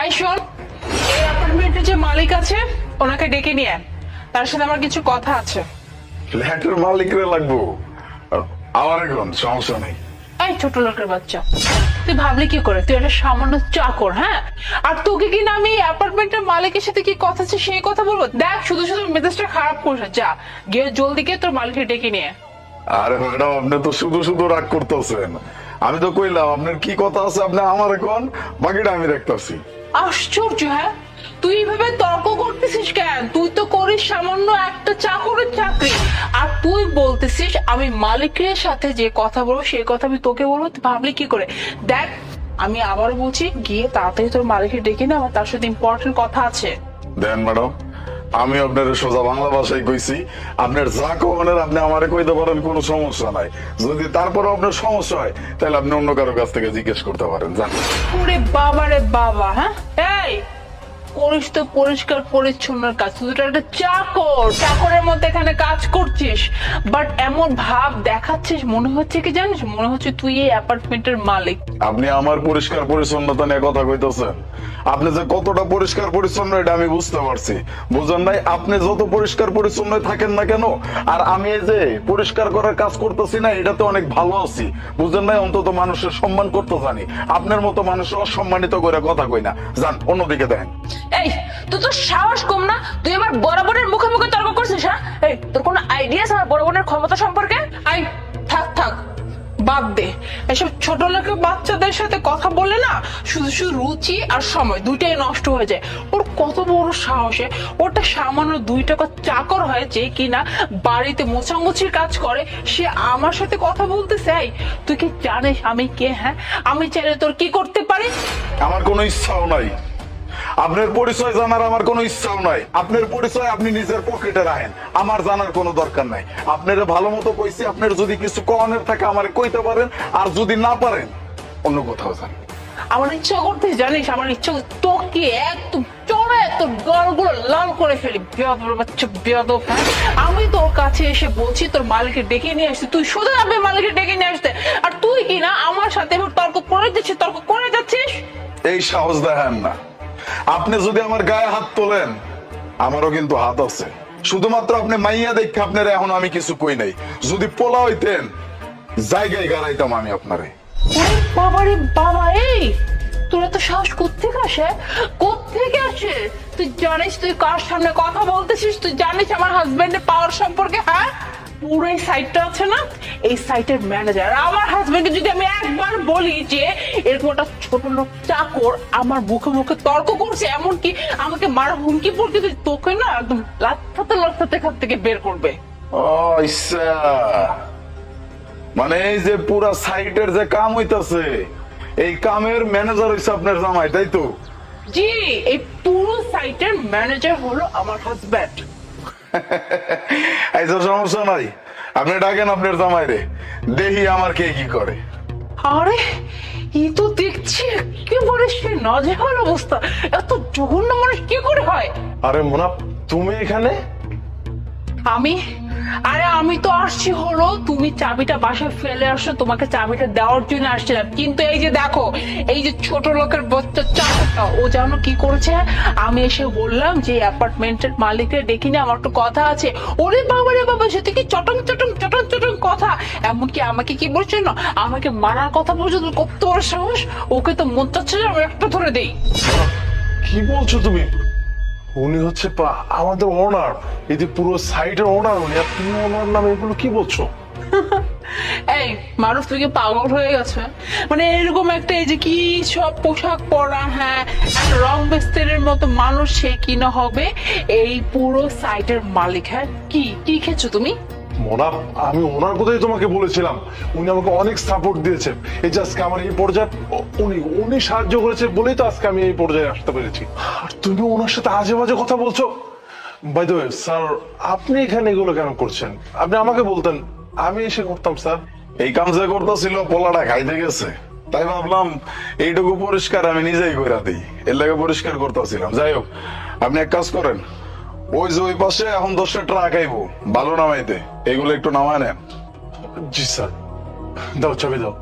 I শোন এই অ্যাপার্টমেন্টের যে মালিক আছে ওনাকে ডেকে নিয়ে। তার সাথে আমার কিছু কথা আছে। ফ্ল্যাটের মালিকরে লাগবো। আমার এখন সমস্যা নেই। এই ছোট লোকের বাচ্চা তুই ভাবলি কি করে? তুই একটা সামান্য চাকর হ্যাঁ? আর তোকে কি না আমি অ্যাপার্টমেন্টের মালিকের সাথে কি কথা আছে সেই কথা বলব? দেখ শুধু শুধু মেজাজটা খারাপ করছে যা। গিয়ে জলদি গিয়ে তোর মালিককে ডেকে নিয়ে আয়। আরে ম্যাডাম আপনি তো শুধু শুধু রাগ করতেছেন। আমি তো কইলাম আপনার কি কথা আছে? আপনি আমার এখন বাকিটা আমি দেখতেছি। আশ্চর্য হ্যাঁ? তুই এইভাবে তর্ক করতেছিস কেন? তুই তো করিস সামান্য একটা চাকরের চাকরি। আর তুই বলতেছিস আমি মালিকের সাথে যে কথা বলব সেই কথা আমি তোকে বলব ভাবলি কি করে? দেখ আমি আবারও বলছি গিয়ে তাড়াতাড়ি তোর মালিককে ডেকে না আমার তার সাথে ইম্পর্টেন্ট কথা আছে। দেন ম্যাডাম। আমি আপনার সোজা বাংলা ভাষায় কইছি, আপনার যা কখনের আপনি আমারে কইতে পারেন, কোনো সমস্যা নাই। যদি তারপরে আপনার সমস্যা হয়, তাহলে আপনি অন্য কারও কাছ থেকে জিজ্ঞেস করতে পারেন, জানেন। বাবা রে বাবা হ্যাঁ? এই! করিস তো পরিষ্কার কাজ। তুই তো একটা চাকর। চাকরের মধ্যে এখানে কাজ করছিস। বাট এমন ভাব দেখাচ্ছিস, মনে হচ্ছে কি জানিস? মনে হচ্ছে তুই এই অ্যাপার্টমেন্টের মালিক। আপনি আমার পরিষ্কার পরিচ্ছন্নতা নিয়ে কথা কইতেছেন। আপনি যে কতটা পরিষ্কার পরিচ্ছন্ন, এটা আমি বুঝতে পারছি। বুঝেন নাই, আপনি যত পরিষ্কার পরিচ্ছন্ন থাকেন না কেন? আর আমি এই যে পরিষ্কার করার কাজ করতেছি না, এটাতে অনেক ভালো আছি। বুঝেন নাই, অন্তত মানুষের সম্মান করতে জানি। আপনার মতো মানুষের অসম্মানিত করে কথা কই না। যান, অন্যদিকে দেখেন। এই তুই তো সাহস কম না? তুই আমার বড় মুখে মুখে তর্ক করছিস হ্যাঁ? এই, তোর কোনো আইডিয়া আছে আমার বড় বোনের ক্ষমতা সম্পর্কে? আই থাক থাক, বাদ দে। এসব ছোট লোকের বাচ্চাদের সাথে কথা বলে না, শুধু শুধু রুচি আর সময় দুইটাই নষ্ট হয়ে যায়। ওর কত বড় সাহসে ওটা সামান্য দুই টাকা চাকর হয় যে কিনা বাড়িতে মোছামুছির কাজ করে, সে আমার সাথে কথা বলতে চাই তুই কি জানিস আমি কে হ্যাঁ? আমি চাইলে তোর কি করতে পারি? আমার কোনো ইচ্ছাও নাই। আপনার পরিচয় জানার আমার কোনো ইচ্ছাও নাই। আপনার পরিচয় আপনি নিজের পকেটে রাখেন। আমার জানার কোনো দরকার নাই। আপনার ভালো মতো কইছি আপনার যদি কিছু কনের থাকে আমার কইতে পারেন আর যদি না পারেন অন্য কোথাও যান। আমার ইচ্ছা করতে জানিস আমার ইচ্ছা তোকে একদম চড়ে তোর গলগুলো লাল করে ফেলি। বাচ্চা বেয়াদব? আমি তোর কাছে এসে বলছি তোর মালিককে ডেকে নিয়ে আসছি তুই শুধু যাবে মালিককে ডেকে নিয়ে আসতে। আর তুই কি না আমার সাথে তর্ক করে দিচ্ছিস তর্ক করে যাচ্ছিস? এই সাহস দেখান না। আপনি যদি আমার গায়ে হাত তোলেন, আমারও কিন্তু হাত আছে। শুধুমাত্র আপনি মাইয়া দেখে আপনার এখন আমি কিছু কই নাই। যদি পোলা হইতেন, জায়গায় গাড়াইতাম আমি আপনারে। ওরে বাবা রে বাবা, এই! তোরা তো সাহস কোথেকে আসে? কোথেকে আসে? তুই জানিস তুই কার সামনে কথা বলতেছিস? তুই জানিস আমার হাজবেন্ডের পাওয়ার সম্পর্কে হ্যাঁ? পুরো এই সাইটটা আছে না এই সাইটের ম্যানেজার আমার হাজবেন্ডকে যদি আমি একবার বলি যে এরকম একটা ছোট লোক চাকর আমার মুখে মুখে তর্ক করছে এমনকি আমাকে মারা হুমকি তোকে না একদম লাফাতে লাফাতে এখান থেকে বের করবে। মানে এই যে পুরা সাইটের যে কাম হইতাছে এই কামের ম্যানেজার হইছে আপনার জামাই তাই তো? জি এই পুরো সাইটের ম্যানেজার হলো আমার হাজব্যান্ড এই তো সমস্যা নাই। আপনি ডাকেন আপনার জামাই রে দেখি আমার কে কি করে। আরে ই তো দেখছি একেবারে সে নাজেহাল অবস্থা। এত জঘন্য মানুষ কি করে হয়? আরে মোনা তুমি এখানে? আমি? আরে আমি তো আসছি, হলো। তুমি চাবিটা বাসায় ফেলে আসো, তোমাকে চাবিটা দেওয়ার জন্য আসছিলাম। কিন্তু এই যে দেখো, এই যে ছোট লোকের বাচ্চা চাকরটা ও জানো কি করেছে? আমি এসে বললাম যে অ্যাপার্টমেন্টের মালিককে ডেকে নিয়ে আমার একটু কথা আছে। ওরে বাবা রে বাবা, সে থেকে চটং চটং চটং চটং কথা। এমনকি আমাকে কি বলছে না আমাকে মারার কথা বলছে তো, কত বড় সাহস? ওকে তো মন চাচ্ছে আমি একটা ধরে দেই। কি বলছো তুমি? উনি হচ্ছে পা- আমাদের ওনার এই যে পুরো সাইটের ওনার উনি, আর তুমি ওনার নাম এগুলো কি বলছো? এই, মানুষ তুই কি পাগল হয়ে গেছে। মানে এরকম একটা এই যে কি সব পোশাক পরা হ্যাঁ রং বেস্তের মতো মানুষ সে কিনা হবে, এই পুরো সাইটের মালিক হ্যাঁ কি কি খেছো তুমি? মোনা আমি ওনার কথাই তোমাকে বলেছিলাম। উনি আমাকে অনেক সাপোর্ট দিয়েছেন। এই যে আজকে আমার এই পর্যায়ে উনি উনি সাহায্য করেছে বলেই তো আজকে আমি এই পর্যায়ে আসতে পেরেছি। আর তুমি ওনার সাথে আজে বাজে কথা বলছো? বাই দ্য স্যার আপনি এখানে এগুলো কেন করছেন? আপনি আমাকে বলতেন। আমি এসে করতাম স্যার এই কাম যে করতেছিল, পোলাটা খাইতে গেছে। তাই ভাবলাম, এইটুকু পরিষ্কার আমি নিজেই করে দিই। এর লাগে পরিষ্কার করতেছিলাম। যাই হোক, আপনি এক কাজ করেন। ওই যে ওই পাশে এখন দশটা ট্রাক আইবো ভালো নামাইতে। এগুলো একটু নামায় নেন। জি স্যার। দাও চাবি দাও।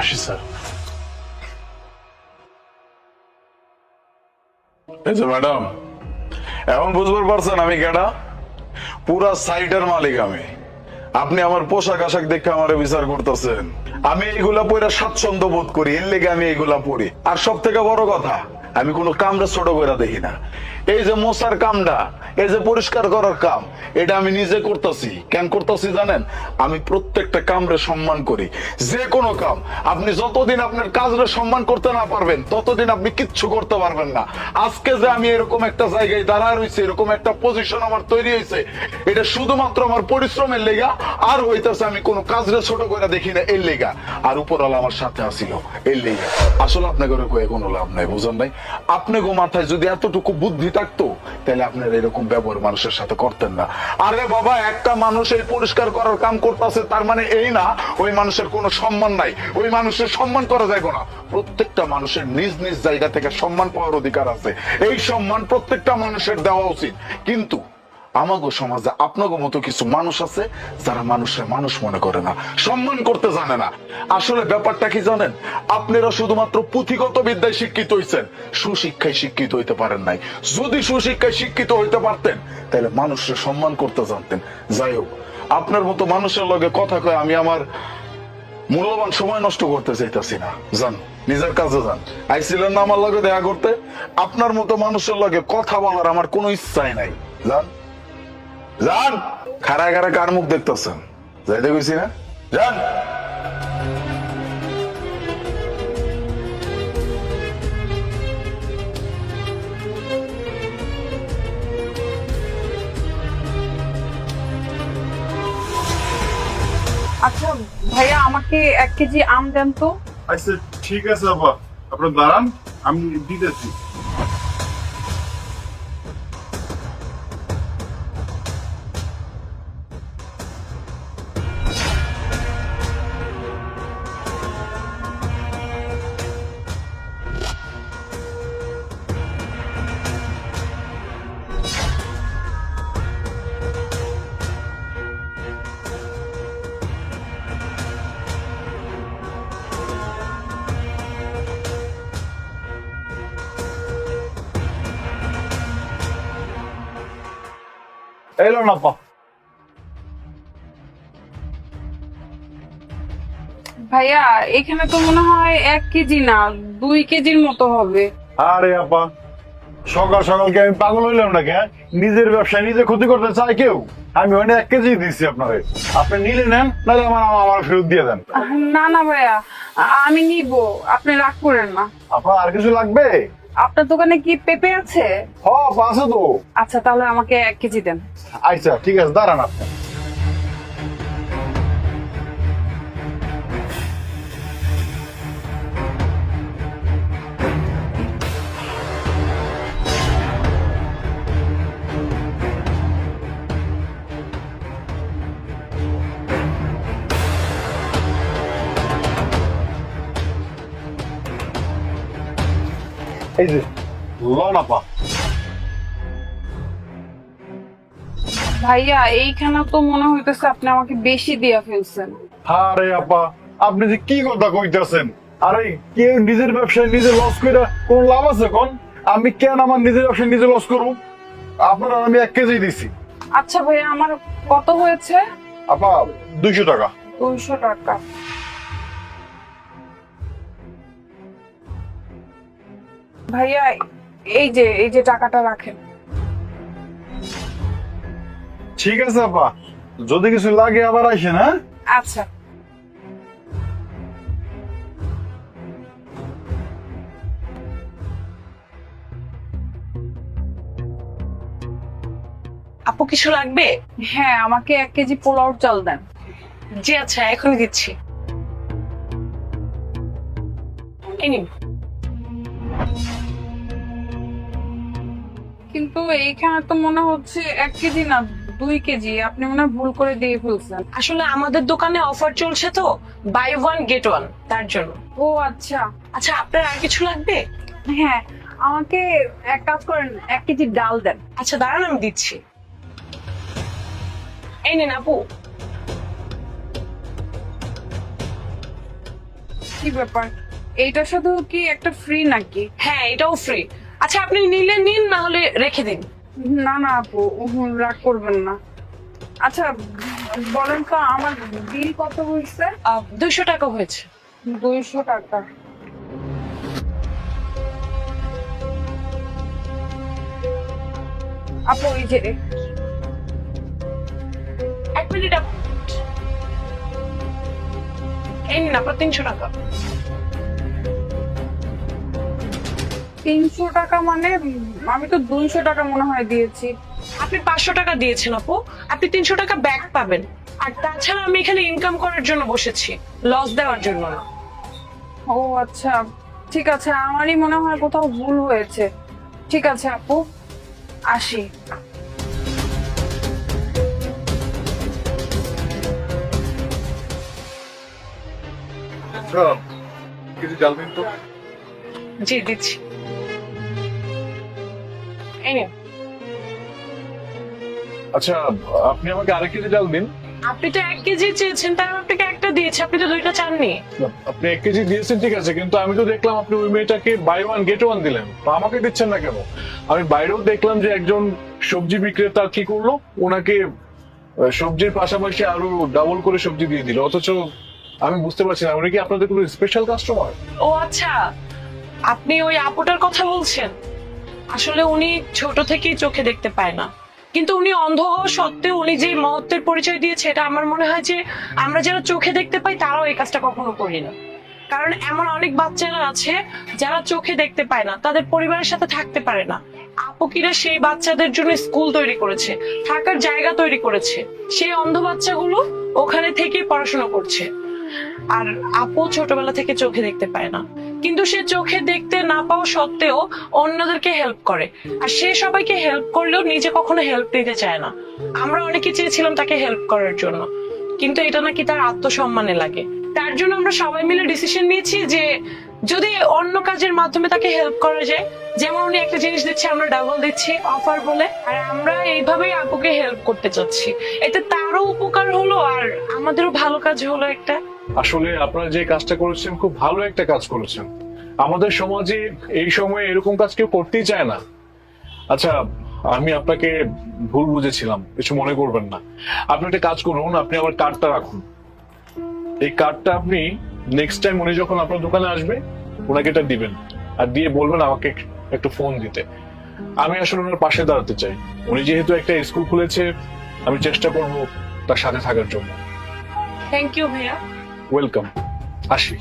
আসি স্যার। এই যে ম্যাডাম এখন বুঝবার পারছেন আমি কেডা? পুরা সাইটের মালিক আমি। আপনি আমার পোশাক আশাক দেখে আমার বিচার করতেছেন। আমি এইগুলা পরে স্বাচ্ছন্দ্য বোধ করি, এর লেগে আমি এইগুলা পড়ি। আর সব থেকে বড় কথা, আমি কোনো কামরা ছোট করে দেখি না। এই যে মশার কামটা, এই যে পরিষ্কার করার কাম, এটা আমি নিজে করতেছি। কেন করতেছি জানেন? আমি প্রত্যেকটা কামরে সম্মান করি। যে কোনো কাম, আপনি যতদিন আপনার কাজরে সম্মান করতে না পারবেন, ততদিন আপনি কিচ্ছু করতে পারবেন না। আজকে যে আমি এরকম একটা জায়গায় দাঁড়ায় রয়েছে, এরকম একটা পজিশন আমার তৈরি হয়েছে, এটা শুধুমাত্র আমার পরিশ্রমের লেগা, আর হইতেছে আমি কোনো কাজরে ছোট করে দেখি না, এর লেগা। আর উপরওয়ালা আমার সাথে আসিল, এর লেগা। আসলে আপনাকে কোনো লাভ নাই, বুঝেন নাই? আপনি গো মাথায় যদি এতটুকু বুদ্ধি থাকতো তাহলে আপনার এরকম ব্যবহার মানুষের সাথে করতেন না। আরে বাবা, একটা মানুষ এই পরিষ্কার করার কাম করতেছে, তার মানে এই না, ওই মানুষের কোনো সম্মান নাই। ওই মানুষের সম্মান করা যাবে না। প্রত্যেকটা মানুষের নিজ নিজ জায়গা থেকে সম্মান পাওয়ার অধিকার আছে। এই সম্মান প্রত্যেকটা মানুষের দেওয়া উচিত। কিন্তু আমাগো সমাজে আপনাগো মতো কিছু মানুষ আছে যারা মানুষের মানুষ মনে করে না, সম্মান করতে জানে না। আসলে ব্যাপারটা কি জানেন? আপনারা শুধুমাত্র পুঁথিগত বিদ্যায় শিক্ষিত হইছেন, সুশিক্ষায় শিক্ষিত হইতে পারেন নাই। যদি সুশিক্ষায় শিক্ষিত হইতে পারতেন, তাহলে মানুষের সম্মান করতে জানতেন। যাই হোক, আপনার মতো মানুষের লগে কথা কয়ে আমি আমার মূল্যবান সময় নষ্ট করতে চাইতেছি না। জান নিজের কাজে যান। আইছিলেন না আমার লগে দেখা করতে? আপনার মতো মানুষের লগে কথা বলার আমার কোনো ইচ্ছাই নাই। যান। যান খারা খারা কার মুখ দেখতেছেন যাইতে গেছি না? যান আচ্ছা ভাইয়া আমাকে এক কেজি আম দেন তো? আচ্ছা ঠিক আছে আপা। আপনার দাঁড়ান আমি দিতেছি। না পা ভাইয়া এখানে তো মনে হয় এক কেজি না দুই কেজির মতো হবে। আরে আপা সকাল সকাল কি আমি পাগল হইলাম নাকি হ্যাঁ? নিজের ব্যবসায় নিজে ক্ষতি করতে চায় কেউ? আমি ওখানে এক কেজি দিচ্ছি আপনাকে আপনি নিলে নেন নাহলে আমার আম আমার ফেরত দিয়ে দেন। না না ভাইয়া আমি নিব আপনি রাগ করেন না। আপনার আর কিছু লাগবে? আপনার দোকানে কি পেঁপে আছে? হ আছে তো। আচ্ছা তাহলে আমাকে এক কেজি দেন। আচ্ছা ঠিক আছে দাঁড়ান আপনি। এই যে ভাইয়া এইখানে তো মনে হইতেছে আপনি আমাকে বেশি দিয়া ফেলছেন। আরে আপা আপনি যে কি কথা কইতাছেন? আরে কেউ নিজের ব্যবসায় নিজে লস করে কোন লাভ আছে কোন? আমি কেন আমার নিজের ব্যবসায় নিজে লস করব? আপনার আমি এক কেজি দিছি। আচ্ছা ভাইয়া আমার কত হয়েছে? আপা দুইশো টাকা। দুইশো টাকা। ভাইয়া এই যে এই যে টাকাটা রাখেন। ঠিক আছে আপা। যদি কিছু লাগে আবার আসেন হ্যাঁ? আচ্ছা। আপু কিছু লাগবে? হ্যাঁ আমাকে এক কেজি পোলাও চাল দেন। জি আচ্ছা এখনই দিচ্ছি। এই নিন। কিন্তু এইখানে তো মনে হচ্ছে এক কেজি না দুই কেজি। আপনি মনে ভুল করে দিয়ে ফেলছেন। আসলে আমাদের দোকানে অফার চলছে তো বাই ওয়ান গেট ওয়ান তার জন্য। ও আচ্ছা। আচ্ছা আপনার আর কিছু লাগবে? হ্যাঁ আমাকে এক কাজ করেন এক কেজি ডাল দেন। আচ্ছা দাঁড়ান আমি দিচ্ছি। এই নিন আপু। কি ব্যাপার? এইটা শুধু কি একটা ফ্রি নাকি? হ্যাঁ এটাও ফ্রি আচ্ছা আপনি নিলে নিন না হলে রেখে দিন। না না আপু রাগ করবেন না। আচ্ছা বলেন তো আমার বিল কত হয়েছে? দুইশো টাকা হয়েছে। দুইশো টাকা। আপু ওই যে এক মিনিট আপ- এই নিন আপনার তিনশো টাকা। তিনশো টাকা মানে আমি তো দুইশো টাকা মনে হয় দিয়েছি। আপনি পাঁচশো টাকা দিয়েছেন আপু। আপনি তিনশো টাকা ব্যাক পাবেন। আর তাছাড়া আমি এখানে ইনকাম করার জন্য বসেছি। লস দেওয়ার জন্য না। ও আচ্ছা ঠিক আছে আমারই মনে হয় কোথাও ভুল হয়েছে। ঠিক আছে আপু আসি। আচ্ছা কিছু জানবেন তো? জি দিচ্ছি। এই নিন। আচ্ছা আপনি আমাকে আরেক কেজি ডাল দিন। আপনি তো এক কেজি চেয়েছেন তাই আমি আপনাকে একটা দিয়েছি আপনি তো দুইটা চাননি। আপনি এক কেজি দিয়েছেন ঠিক আছে কিন্তু আমি তো দেখলাম আপনি ওই মেয়েটাকে বাই ওয়ান গেট ওয়ান দিলেন। তো আমাকে দিচ্ছেন না কেন? আমি বাইরেও দেখলাম যে একজন সবজি বিক্রেতা কি করল? ওনাকে সবজির পাশাপাশি আরও ডাবল করে সবজি দিয়ে দিল। অথচ আমি বুঝতে পারছি না উনি কি আপনাদের কোনো স্পেশাল কাস্টমার ও আচ্ছা। আপনি ওই আপুটার কথা বলছেন? আসলে উনি ছোট থেকেই চোখে দেখতে পায় না। কিন্তু উনি অন্ধ হওয়া সত্ত্বেও উনি যে মহত্বের পরিচয় দিয়েছে, এটা আমার মনে হয় যে আমরা যারা চোখে দেখতে পাই, তারাও এই কাজটা কখনো করি না। কারণ এমন অনেক বাচ্চারা আছে, যারা চোখে দেখতে পায় না, তাদের পরিবারের সাথে থাকতে পারে না। আপুকিরা সেই বাচ্চাদের জন্য স্কুল তৈরি করেছে, থাকার জায়গা তৈরি করেছে। সেই অন্ধ বাচ্চাগুলো ওখানে থেকে পড়াশোনা করছে। আর আপু ছোটবেলা থেকে চোখে দেখতে পায় না। কিন্তু সে চোখে দেখতে না পাওয়া সত্ত্বেও অন্যদেরকে হেল্প করে। আর সে সবাইকে হেল্প করলেও নিজে কখনো হেল্প নিতে চায় না। আমরা অনেকে চেয়েছিলাম তাকে হেল্প করার জন্য। কিন্তু এটা নাকি তার আত্মসম্মানে লাগে। তার জন্য আমরা সবাই মিলে ডিসিশন নিয়েছি যে যদি অন্য কাজের মাধ্যমে তাকে হেল্প করা যায়, যেমন উনি একটা জিনিস দিচ্ছে, আমরা ডাবল দিচ্ছি অফার বলে, আর আমরা এইভাবেই আপুকে হেল্প করতে চাচ্ছি। এতে তারও উপকার হলো আর আমাদেরও ভালো কাজ হলো একটা। আসলে আপনারা যে কাজটা করেছেন, খুব ভালো একটা কাজ করেছেন। আমাদের সমাজে এই সময়ে এরকম কাজ কেউ করতেই চায় না। আচ্ছা আমি আপনাকে ভুল বুঝেছিলাম, কিছু মনে করবেন না। আপনি একটা কাজ করুন, আপনি আমার কার্ডটা রাখুন। এই কার্ডটা আপনি নেক্সট টাইম উনি যখন আপনার দোকানে আসবে ওনাকে এটা দিবেন আর দিয়ে বলবেন আমাকে একটু ফোন দিতে। আমি আসলে ওনার পাশে দাঁড়াতে চাই। উনি যেহেতু একটা স্কুল খুলেছে, আমি চেষ্টা করব তার সাথে থাকার জন্য। থ্যাংক ইউ ভাইয়া। ওয়েলকাম আসি